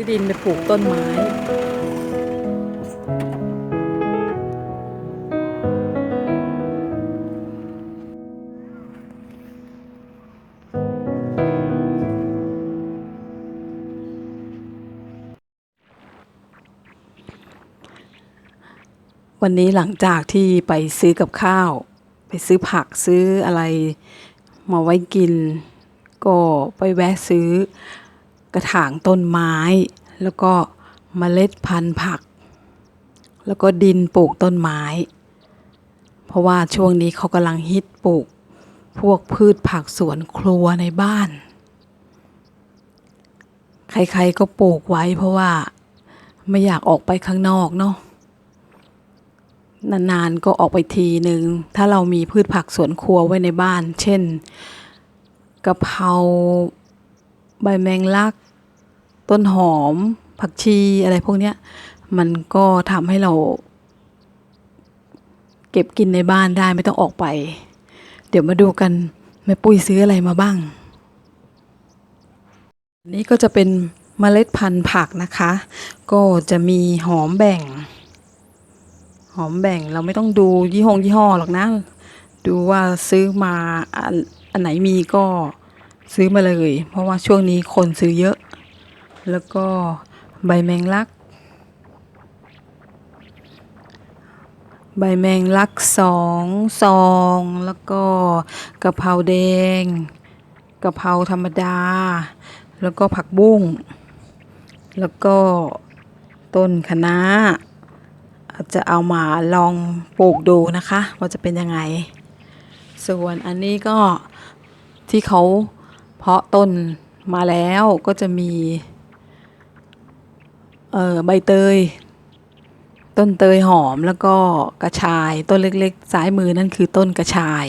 ซื้อดินไปปลูกต้นไม้วันนี้หลังจากที่ไปซื้อกับข้าว ไปซื้อผักซื้ออะไร มาไว้กิน ก็ไปแวะซื้อ กระถางต้นไม้ แล้วก็เมล็ดพันธุ์ผัก แล้วก็ดินปลูกต้นไม้ เพราะว่าช่วงนี้เขากำลังฮิตปลูก พวกพืชผักสวนครัวในบ้าน ใครๆก็ปลูกไว้เพราะว่าไม่อยากออกไปข้างนอกเนาะนานๆก็ออกไปทีหนึ่งถ้าเรามีพืชผักสวนครัวไว้ในบ้าน เช่นกะเพรา ใบแมงลัก ต้นหอม ผักชีอะไรพวกเนี้ย มันก็ทำให้เรา เก็บกินในบ้านได้ไม่ต้องออกไป เดี๋ยวมาดูกันแม่ปุ้ยซื้ออะไรมาบ้าง นี่ก็จะเป็นเมล็ดพันธุ์ผักนะคะ ก็จะมีหอมแบ่ง หอมแบ่งเราไม่ต้องดูยี่ห้อยี่ห้อหรอกนะ ดูว่าซื้อมาอันอันไหนมีก็ ซื้อมาเลย เพราะว่าช่วงนี้คนซื้อเยอะ แล้วก็ใบแมงลัก ใบแมงลักสองซอง แล้วก็กะเพราแดงกะเพราธรรมดา แล้วก็ผักบุ้ง แล้วก็ต้นคะน้าอาจจะเอามาลองปลูกดูนะคะ ว่าจะเป็นยังไง ส่วนอันนี้ก็ที่เขา เพาะต้นมาแล้วก็จะมีเอ่อใบเตย ต้นเตยหอมแล้วก็กระชายต้นเล็กๆ ซ้ายมือนั่นคือต้นกระชาย